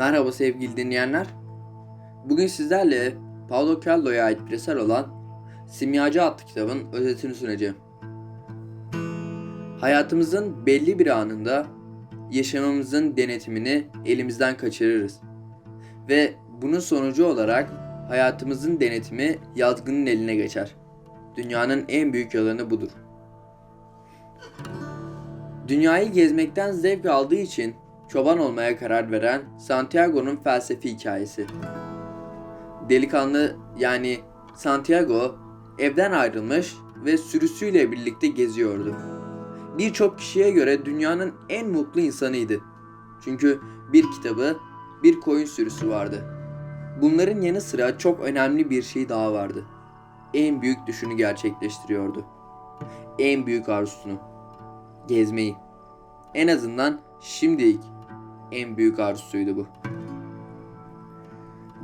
Merhaba sevgili dinleyenler. Bugün sizlerle Paulo Coelho'ya ait bir eser olan Simyacı adlı kitabın özetini sunacağım. Hayatımızın belli bir anında yaşamımızın denetimini elimizden kaçırırız. Ve bunun sonucu olarak hayatımızın denetimi yazgının eline geçer. Dünyanın en büyük yalanı budur. Dünyayı gezmekten zevk aldığı için çoban olmaya karar veren Santiago'nun felsefi hikayesi. Delikanlı yani Santiago evden ayrılmış ve sürüsüyle birlikte geziyordu. Birçok kişiye göre dünyanın en mutlu insanıydı. Çünkü bir kitabı, bir koyun sürüsü vardı. Bunların yanı sıra çok önemli bir şey daha vardı. En büyük düşünü gerçekleştiriyordu. En büyük arzusunu. Gezmeyi. En azından şimdilik en büyük arzusuydu bu.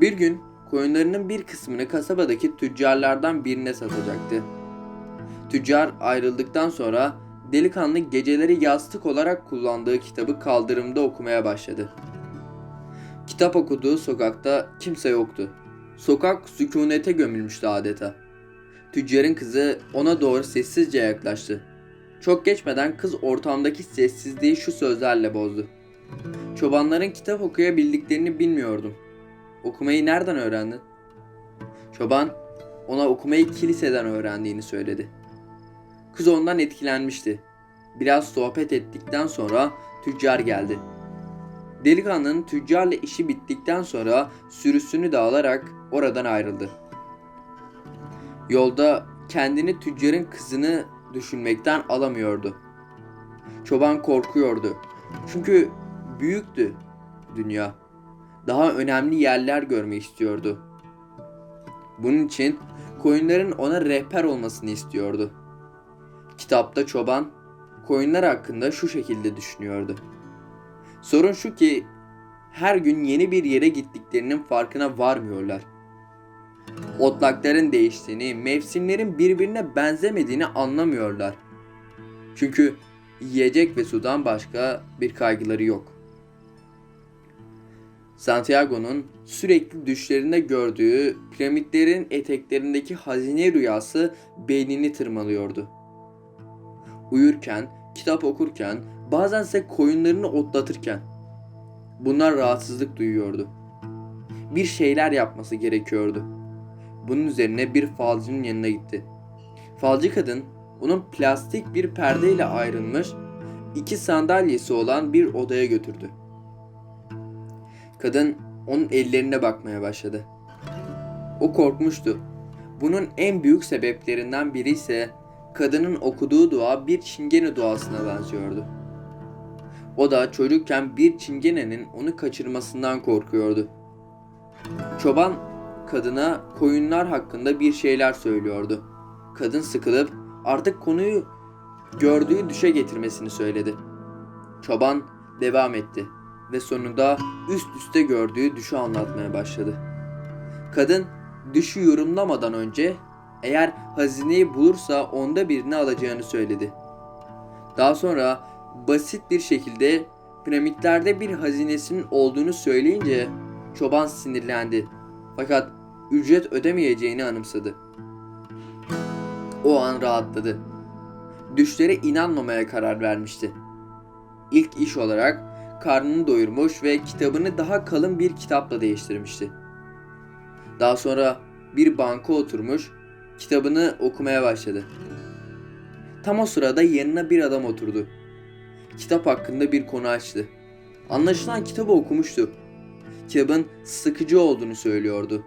Bir gün koyunlarının bir kısmını kasabadaki tüccarlardan birine satacaktı. Tüccar ayrıldıktan sonra delikanlı geceleri yastık olarak kullandığı kitabı kaldırımda okumaya başladı. Kitap okuduğu sokakta kimse yoktu. Sokak sükunete gömülmüştü adeta. Tüccarın kızı ona doğru sessizce yaklaştı. Çok geçmeden kız ortamdaki sessizliği şu sözlerle bozdu. Çobanların kitap okuyabildiklerini bilmiyordum. Okumayı nereden öğrendin? Çoban ona okumayı kiliseden öğrendiğini söyledi. Kız ondan etkilenmişti. Biraz sohbet ettikten sonra tüccar geldi. Delikanlının tüccarla işi bittikten sonra sürüsünü de alarak oradan ayrıldı. Yolda kendini tüccarın kızını düşünmekten alamıyordu. Çoban korkuyordu. Çünkü büyüktü dünya. Daha önemli yerler görmek istiyordu. Bunun için koyunların ona rehber olmasını istiyordu. Kitapta çoban koyunlar hakkında şu şekilde düşünüyordu. Sorun şu ki her gün yeni bir yere gittiklerinin farkına varmıyorlar. Otlakların değiştiğini, mevsimlerin birbirine benzemediğini anlamıyorlar. Çünkü yiyecek ve sudan başka bir kaygıları yok. Santiago'nun sürekli düşlerinde gördüğü piramitlerin eteklerindeki hazine rüyası beynini tırmalıyordu. Uyurken, kitap okurken, bazense koyunlarını otlatırken bunlar rahatsızlık duyuyordu. Bir şeyler yapması gerekiyordu. Bunun üzerine bir falcının yanına gitti. Falcı kadın onun plastik bir perdeyle ayrılmış iki sandalyesi olan bir odaya götürdü. Kadın onun ellerine bakmaya başladı. O korkmuştu. Bunun en büyük sebeplerinden biri ise kadının okuduğu dua bir çingene duasına benziyordu. O da çocukken bir çingenenin onu kaçırmasından korkuyordu. Çoban kadına koyunlar hakkında bir şeyler söylüyordu. Kadın sıkılıp artık konuyu gördüğü düşe getirmesini söyledi. Çoban devam etti ve sonunda üst üste gördüğü düşü anlatmaya başladı. Kadın düşü yorumlamadan önce eğer hazineyi bulursa onda birini alacağını söyledi. Daha sonra basit bir şekilde piramitlerde bir hazinesinin olduğunu söyleyince çoban sinirlendi. Fakat ücret ödemeyeceğini anımsadı. O an rahatladı. Düşlere inanmamaya karar vermişti. İlk iş olarak karnını doyurmuş ve kitabını daha kalın bir kitapla değiştirmişti. Daha sonra bir banka oturmuş, kitabını okumaya başladı. Tam o sırada yanına bir adam oturdu. Kitap hakkında bir konu açtı. Anlaşılan kitabı okumuştu. Kitabın sıkıcı olduğunu söylüyordu.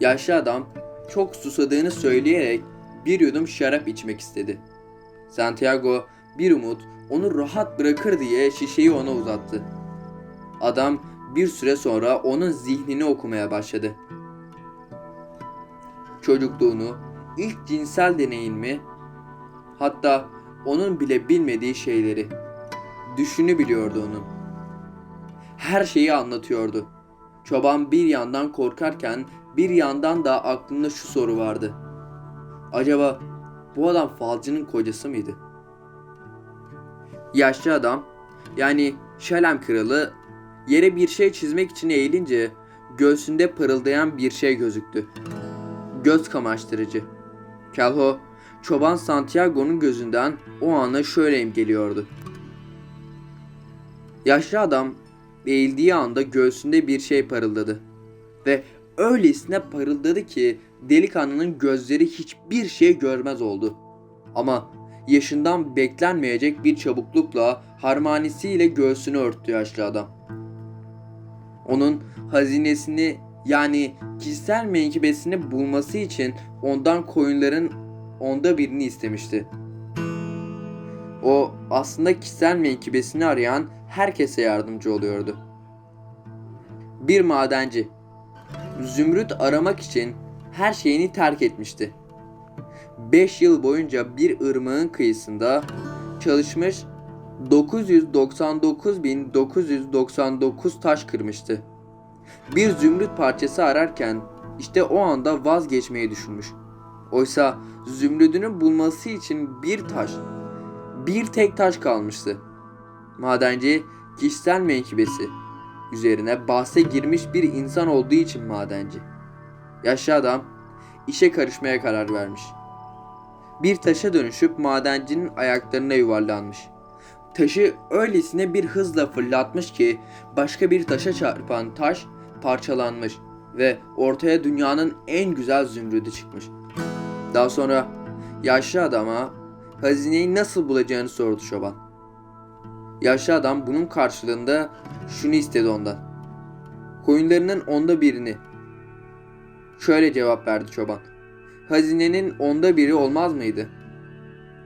Yaşlı adam çok susadığını söyleyerek bir yudum şarap içmek istedi. Santiago bir umut onu rahat bırakır diye şişeyi ona uzattı. Adam bir süre sonra onun zihnini okumaya başladı. Çocukluğunu, ilk cinsel deneyimi, hatta onun bile bilmediği şeyleri, düşünü biliyordu onun. Her şeyi anlatıyordu. Çoban bir yandan korkarken bir yandan da aklında şu soru vardı. Acaba bu adam falcının kocası mıydı? Yaşlı adam yani Şalem kralı yere bir şey çizmek için eğilince göğsünde pırıldayan bir şey gözüktü. Göz kamaştırıcı. Calho, çoban Santiago'nun gözünden o anı şöyle imgeliyordu. Yaşlı adam eğildiği anda göğsünde bir şey parıldadı. Ve öylesine parıldadı ki delikanlının gözleri hiçbir şey görmez oldu. Ama yaşından beklenmeyecek bir çabuklukla harmanisiyle göğsünü örttü yaşlı adam. Onun hazinesini yani kişisel menkıbesini bulması için ondan koyunların onda birini istemişti. O aslında kişisel menkıbesini arayan herkese yardımcı oluyordu. Bir madenci zümrüt aramak için her şeyini terk etmişti. 5 yıl boyunca bir ırmağın kıyısında çalışmış 999.999 taş kırmıştı. Bir zümrüt parçası ararken işte o anda vazgeçmeyi düşünmüş. Oysa zümrüdünü bulması için bir taş, bir tek taş kalmıştı. Madenci kişisel menkıbesi üzerine bahse girmiş bir insan olduğu için madenci. Yaşlı adam işe karışmaya karar vermiş. Bir taşa dönüşüp madencinin ayaklarına yuvarlanmış. Taşı öylesine bir hızla fırlatmış ki başka bir taşa çarpan taş parçalanmış ve ortaya dünyanın en güzel zümrüdü çıkmış. Daha sonra yaşlı adama hazineyi nasıl bulacağını sordu çoban. Yaşlı adam bunun karşılığında şunu istedi ondan. Koyunlarının onda birini. Şöyle cevap verdi çoban. Hazinenin onda biri olmaz mıydı?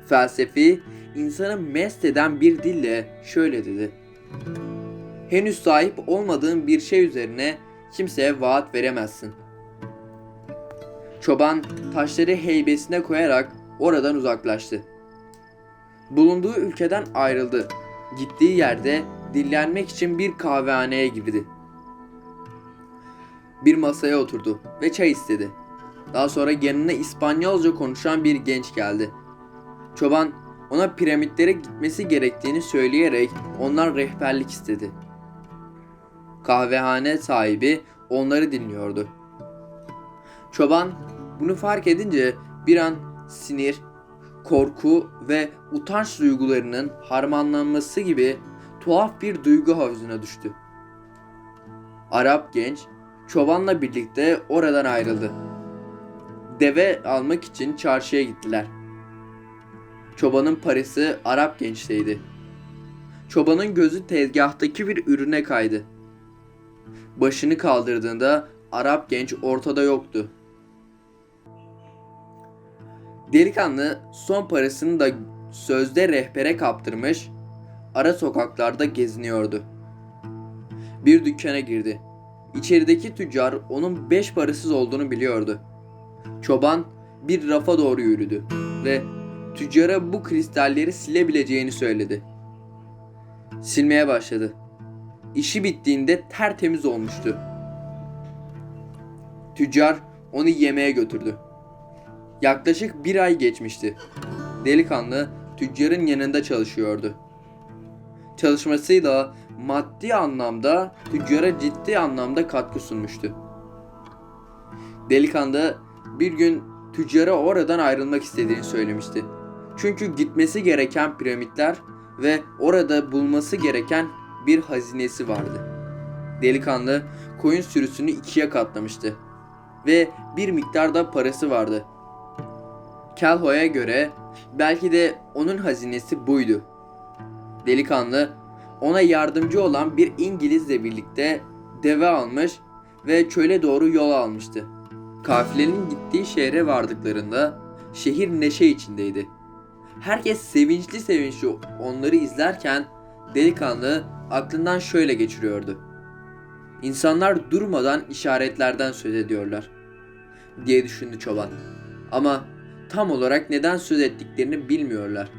Felsefi, insanı mest eden bir dille şöyle dedi. Henüz sahip olmadığın bir şey üzerine kimseye vaat veremezsin. Çoban taşları heybesine koyarak oradan uzaklaştı. Bulunduğu ülkeden ayrıldı. Gittiği yerde dinlenmek için bir kahvehaneye girdi. Bir masaya oturdu ve çay istedi. Daha sonra yanına İspanyolca konuşan bir genç geldi. Çoban ona piramitlere gitmesi gerektiğini söyleyerek ondan rehberlik istedi. Kahvehane sahibi onları dinliyordu. Çoban bunu fark edince bir an sinir, korku ve utanç duygularının harmanlanması gibi tuhaf bir duygu havuzuna düştü. Arap genç çobanla birlikte oradan ayrıldı. Deve almak için çarşıya gittiler. Çobanın parası Arap gençteydi. Çobanın gözü tezgahtaki bir ürüne kaydı. Başını kaldırdığında Arap genç ortada yoktu. Delikanlı son parasını da sözde rehbere kaptırmış, ara sokaklarda geziniyordu. Bir dükkana girdi. İçerideki tüccar onun beş parasız olduğunu biliyordu. Çoban bir rafa doğru yürüdü ve tüccara bu kristalleri silebileceğini söyledi. Silmeye başladı. İşi bittiğinde tertemiz olmuştu. Tüccar onu yemeğe götürdü. Yaklaşık bir ay geçmişti. Delikanlı tüccarın yanında çalışıyordu. Çalışmasıyla maddi anlamda tüccara ciddi anlamda katkı sunmuştu. Delikanlı bir gün tüccara oradan ayrılmak istediğini söylemişti. Çünkü gitmesi gereken piramitler ve orada bulması gereken bir hazinesi vardı. Delikanlı koyun sürüsünü ikiye katlamıştı ve bir miktarda parası vardı. Calho'ya göre belki de onun hazinesi buydu. Delikanlı ona yardımcı olan bir İngilizle birlikte deve almış ve çöle doğru yol almıştı. Kafilenin gittiği şehre vardıklarında şehir neşe içindeydi. Herkes sevinçli sevinçli onları izlerken delikanlı aklından şöyle geçiriyordu. İnsanlar durmadan işaretlerden söz ediyorlar diye düşündü çoban. Ama tam olarak neden söz ettiklerini bilmiyorlar.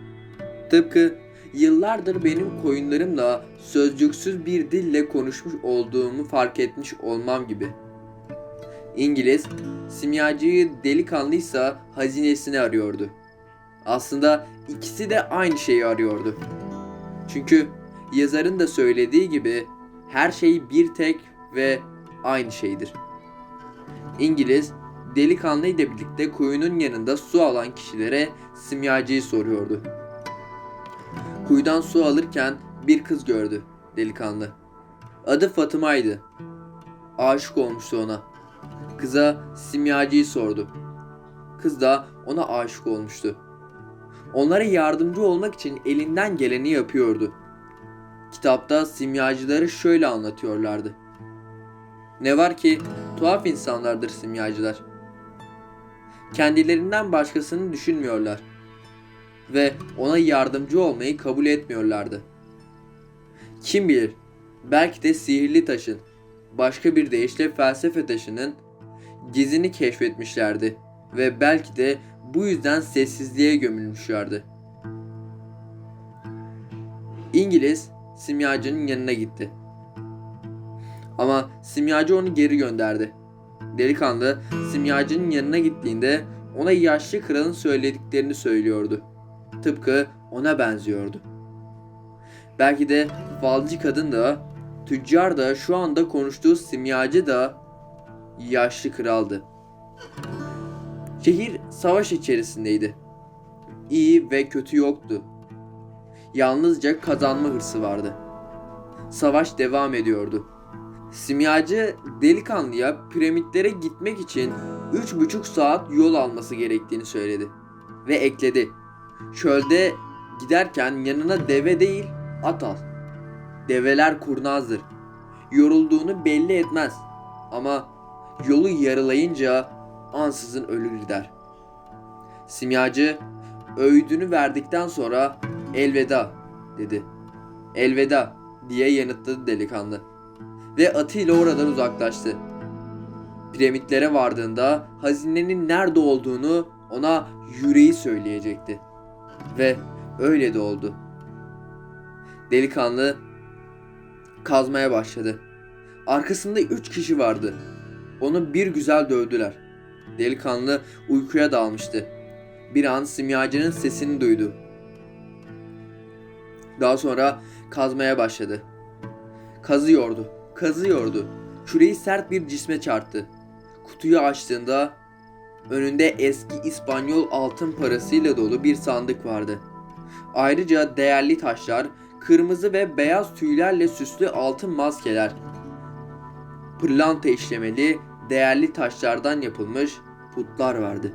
Tıpkı yıllardır benim koyunlarımla sözcüksüz bir dille konuşmuş olduğumu fark etmiş olmam gibi. İngiliz, simyacıyı delikanlıysa hazinesini arıyordu. Aslında ikisi de aynı şeyi arıyordu. Çünkü yazarın da söylediği gibi her şey bir tek ve aynı şeydir. İngiliz delikanlı ile birlikte kuyunun yanında su alan kişilere simyacıyı soruyordu. Kuyudan su alırken bir kız gördü delikanlı. Adı Fatıma'ydı. Aşık olmuştu ona. Kıza simyacıyı sordu. Kız da ona aşık olmuştu. Onlara yardımcı olmak için elinden geleni yapıyordu. Kitapta simyacıları şöyle anlatıyorlardı. Ne var ki tuhaf insanlardır simyacılar. Kendilerinden başkasını düşünmüyorlar ve ona yardımcı olmayı kabul etmiyorlardı. Kim bilir, belki de sihirli taşın, başka bir deyişle felsefe taşının gizini keşfetmişlerdi ve belki de bu yüzden sessizliğe gömülmüşlerdi. İngiliz simyacının yanına gitti. Ama simyacı onu geri gönderdi. Delikanlı simyacının yanına gittiğinde ona yaşlı kralın söylediklerini söylüyordu. Tıpkı ona benziyordu. Belki de falcı kadın da, tüccar da şu anda konuştuğu simyacı da yaşlı kraldı. Şehir savaş içerisindeydi. İyi ve kötü yoktu. Yalnızca kazanma hırsı vardı. Savaş devam ediyordu. Simyacı delikanlıya piramitlere gitmek için üç buçuk saat yol alması gerektiğini söyledi. Ve ekledi. Çölde giderken yanına deve değil at al. Develer kurnazdır. Yorulduğunu belli etmez. Ama yolu yarılayınca ansızın ölür gider. Simyacı öğüdünü verdikten sonra elveda dedi. Elveda diye yanıtladı delikanlı. Ve atıyla oradan uzaklaştı. Piramitlere vardığında hazinenin nerede olduğunu ona yüreği söyleyecekti. Ve öyle de oldu. Delikanlı kazmaya başladı. Arkasında üç kişi vardı. Onu bir güzel dövdüler. Delikanlı uykuya dalmıştı. Bir an simyacının sesini duydu. Daha sonra kazmaya başladı. Kazıyordu, kazıyordu. Küreği sert bir cisme çarptı. Kutuyu açtığında önünde eski İspanyol altın parasıyla dolu bir sandık vardı. Ayrıca değerli taşlar, kırmızı ve beyaz tüylerle süslü altın maskeler, pırlanta işlemeli değerli taşlardan yapılmış putlar vardı.